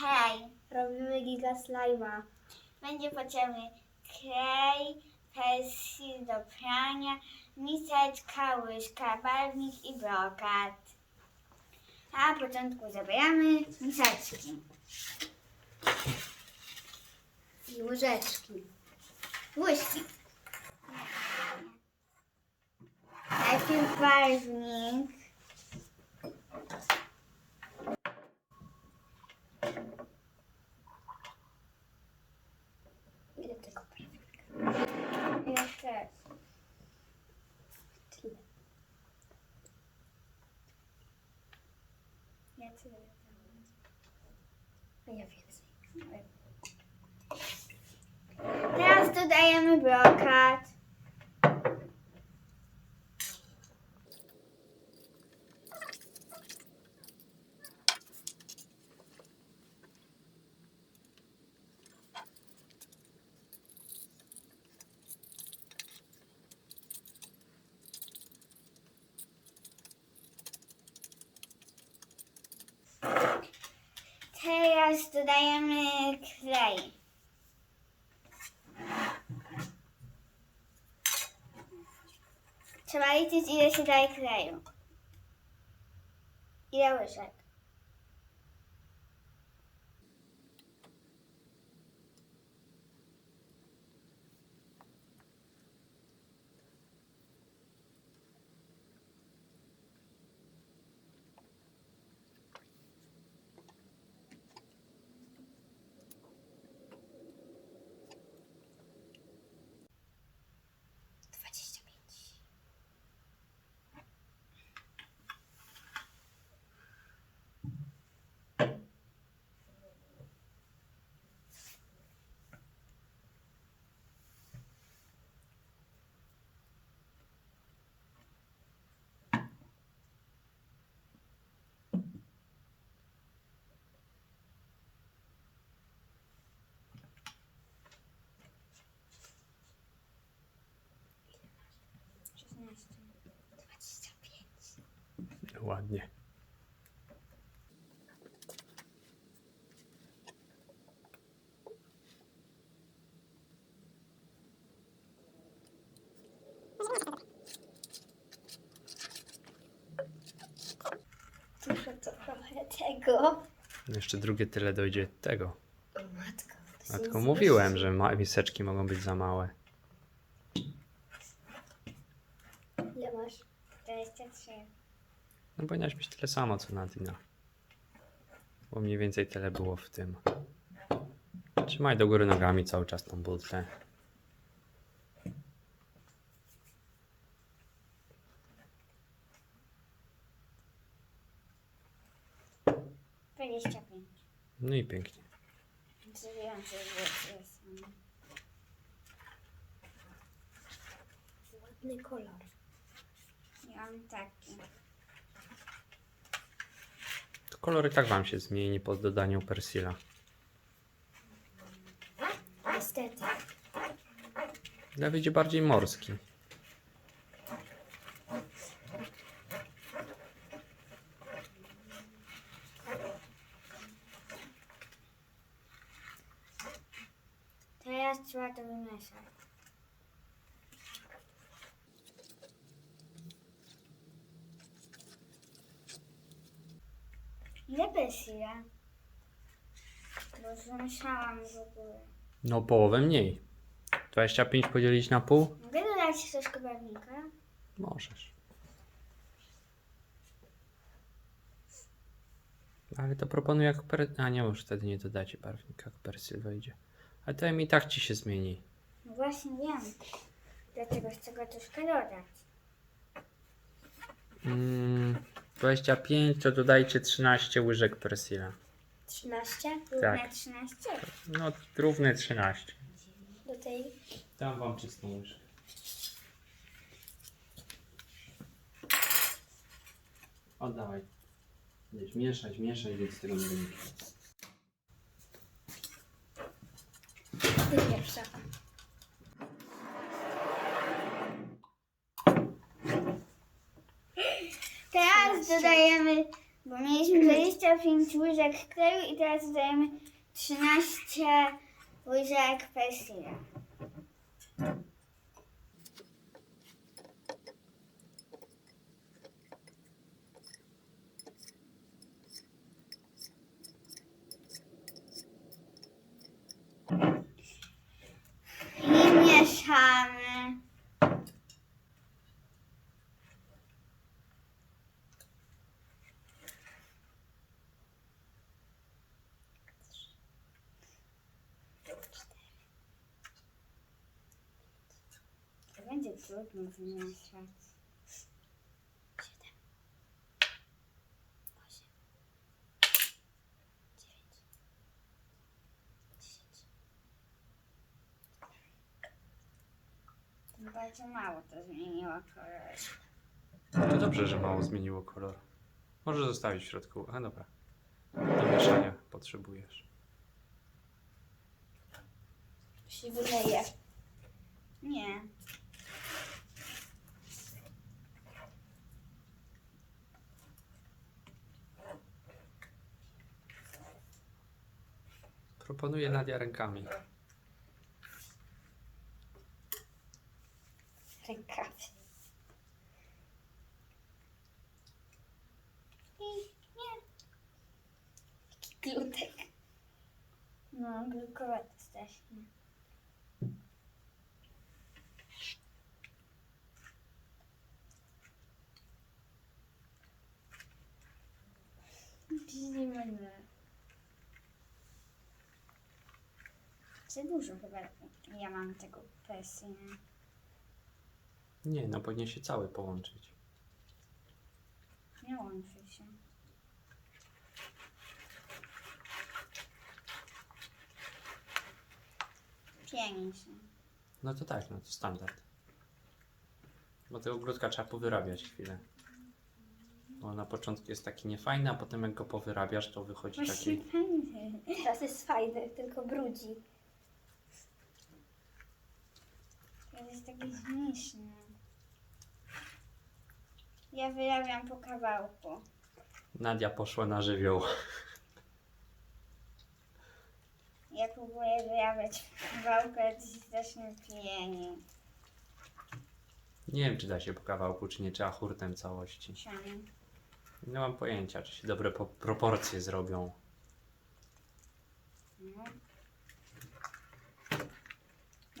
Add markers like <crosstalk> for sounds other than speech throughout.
Hej, Robimy giga slajma. będzie potrzebny klej, persil do prania, miseczka, łyżka, barwnik i brokat. A na początku zabieramy miseczki. I łyżeczki. Łyżki. Najpierw barwnik. Tyle. ja tyle. A ja więcej. Teraz dodajemy brokat. Teraz dodajemy klej. Trzeba liczyć, ile się daje kleju. Ile łyżek? Ładnie. Muszę to trochę tego. Jeszcze drugie tyle dojdzie tego. O matko. to Matko, mówiłem, że ma- miseczki mogą być za małe. Ile masz? 23. No powinnaś mieć tyle samo co Nadina. Bo mniej więcej tyle było w tym. Trzymaj do góry nogami cały czas tą butlę. No i pięknie. Ładny kolor. I on taki. Kolor i tak wam się zmieni po dodaniu persila. Niestety. Wyjdzie bardziej morski. Teraz trzeba to wymieszać. Persila? Bo zamieszałam w ogóle. No połowę mniej. 25 podzielić na pół? Mogę dodać troszkę barwnika? Możesz. Ale to proponuję jak per... A nie, już wtedy nie dodacie barwnika, jak persyl wejdzie. Ale to i tak ci się zmieni. No właśnie wiem. Dlatego chcę go troszkę dodać. Mm, 25 to dodajcie 13 łyżek persila. 13 Równe Tak. 13. No, równe 13. do tej. Dam wam czystą łyżkę. Oddawaj. Będziesz mieszać, mieszać, więc tego nie będzie. Ty pierwsza. Teraz dodajemy Bo mieliśmy 25 łyżek kleju i teraz dodajemy 13 łyżek persilla. I mieszamy. To będzie trudno wymieszać. To Bardzo mało to zmieniło kolor. To dobrze, że mało zmieniło kolor. Możesz zostawić w środku. A dobra. Do mieszania potrzebujesz. Się wyleje. Nie. Proponuję Nadia rękami. Rękawy. I nie. Glutek. No, glukowaty strasznie. Zimny. Za dużo chyba ja mam tego persji. Nie, no powinien się cały połączyć. Nie łączy się. Się. No to tak, no to standard. Bo tego grudka trzeba powyrabiać chwilę. Bo na początku jest taki niefajny, a potem jak go powyrabiasz, to wychodzi taki... fajny. Teraz jest fajny, tylko brudzi. To jest taki śmieszny. Ja wyrabiam po kawałku. Nadia poszła na żywioł. Ja próbuję wyrabiać po kawałku, ale to się strasznie pieni. Nie wiem, czy da się po kawałku, czy nie trzeba hurtem całości. Nie mam pojęcia, czy się dobre po- proporcje zrobią. No.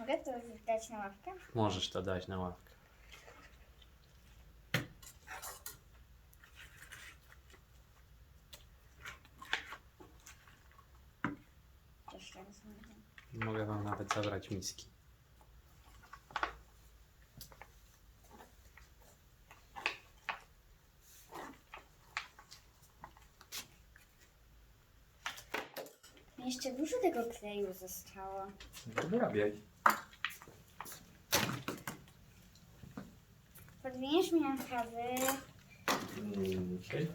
Mogę to dać na ławkę? Możesz to dać na ławkę. Jeszcze raz mówię. Mogę wam nawet zabrać miski. Jeszcze dużo tego kleju zostało. Wyrabiaj. Podwiniesz mi kawy. Mm, okej.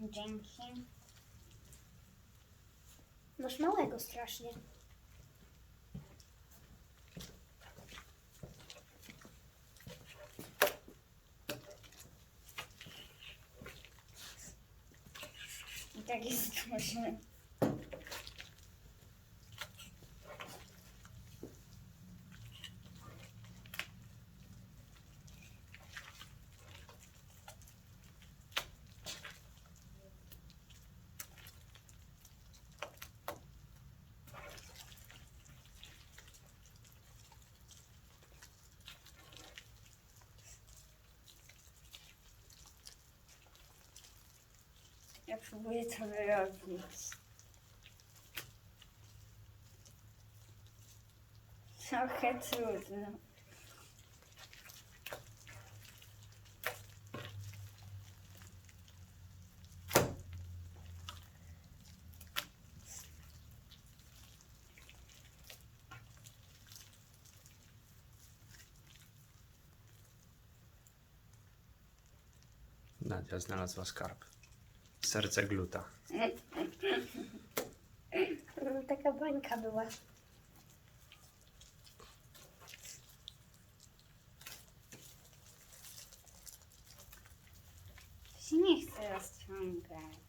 Dzięki. Masz małego strasznie. I tak jest duży. Ja próbuję to wyrobić. Trochę trudno. Nadia znalazła skarb. Serce gluta. <laughs> Taka bańka była. rozciągać.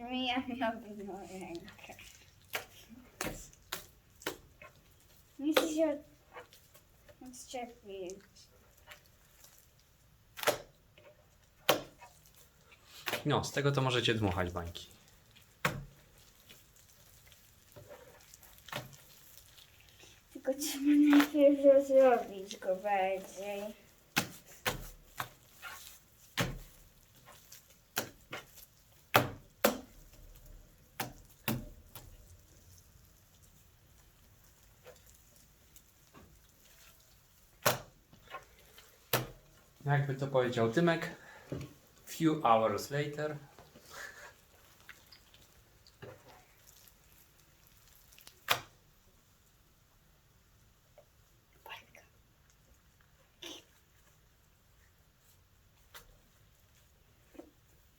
Miałam jedną rękę. Chcę się od- odczepić. No, z tego to możecie dmuchać bańki. Tylko trzeba najpierw rozrobić go bardziej. Jakby to powiedział Tymek, few hours later.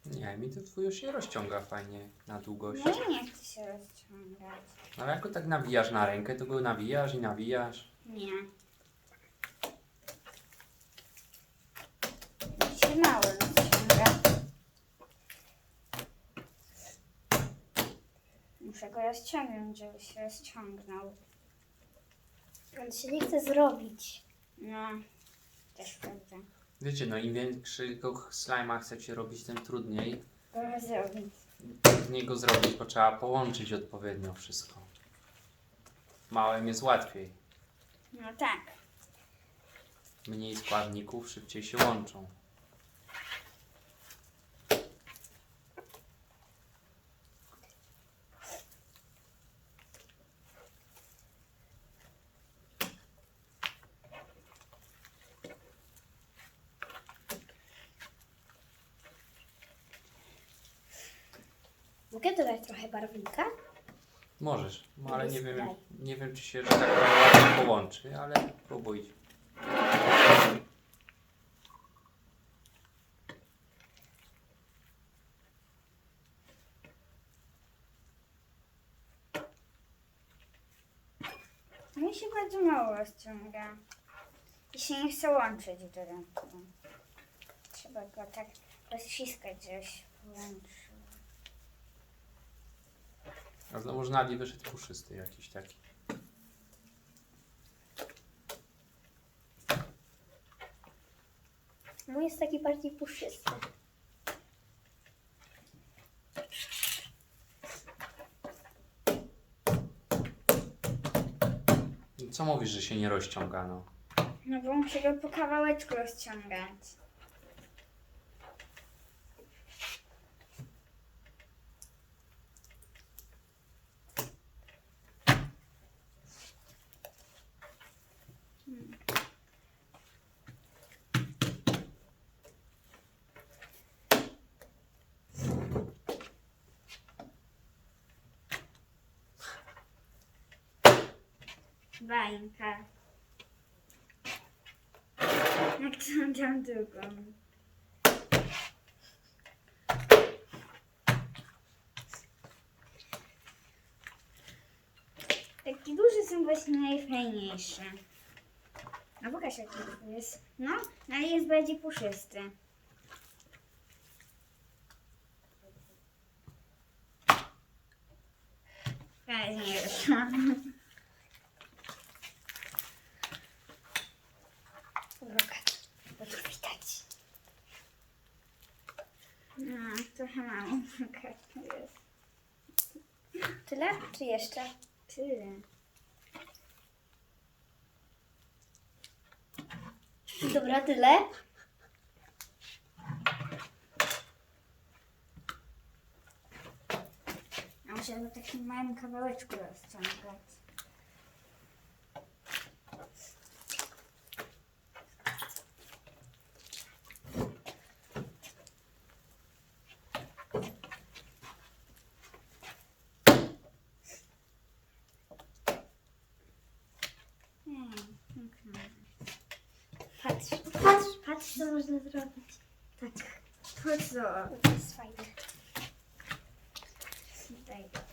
Nie, mi to twój już nie rozciąga fajnie na długość. No nie chcę się rozciągać. Ale jak go tak nawijasz na rękę, to go nawijasz i nawijasz. Nie. Rozciąga. Muszę go rozciągnąć, żeby się rozciągnął. On się nie chce zrobić. No, też prawda. Wiecie, no im większego slajma chcecie robić, tym trudniej. Go rozrobić. Trudniej go zrobić, bo trzeba połączyć odpowiednio wszystko. Małym jest łatwiej. No tak. Mniej składników, szybciej się łączą. Mogę dodać trochę barwnika? Możesz, no ale nie wiem, nie wiem czy się że tak powiem, ładnie połączy, ale próbuj. Mi się bardzo mało rozciąga. I się nie chce łączyć do ręku. Trzeba go tak rozciskać, żeby się połączył. A znowu z Nadi wyszedł puszysty jakiś taki. Mój jest taki bardziej puszysty. Co mówisz, że się nie rozciąga, no? No bo muszę go po kawałeczku rozciągać. Bańka. Jak to tam drugą. Takie duże są właśnie najfajniejsze. No pokaż jaki to jest. No, no ale jest bardziej puszysty. Ale nie wyszło. Uwaga, bo to widać. No, trochę mało. Okej, to jest. Tyle? Czy jeszcze? Tyle. Dobra, tyle. A muszę go takim małym kawałeczku rozciągać. Po co? To jest fajne. Daj trochę.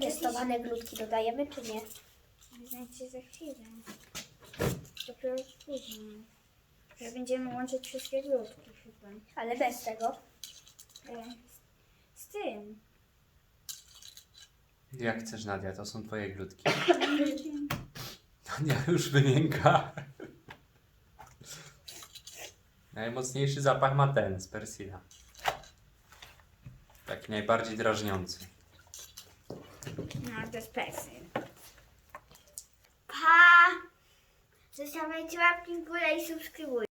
Testowane glutki dodajemy, czy nie? Znacie za chwilę. Dopiero później. Będziemy łączyć wszystkie glutki chyba. Ale bez tego. E, Z, z tym. Jak chcesz, Nadia, to są twoje glutki. <coughs> Nadia już wymięka. Najmocniejszy zapach ma ten z Persila. Taki najbardziej drażniący. No, to jest pesy. Pa! Zostawiajcie łapki w górę i subskrybujcie.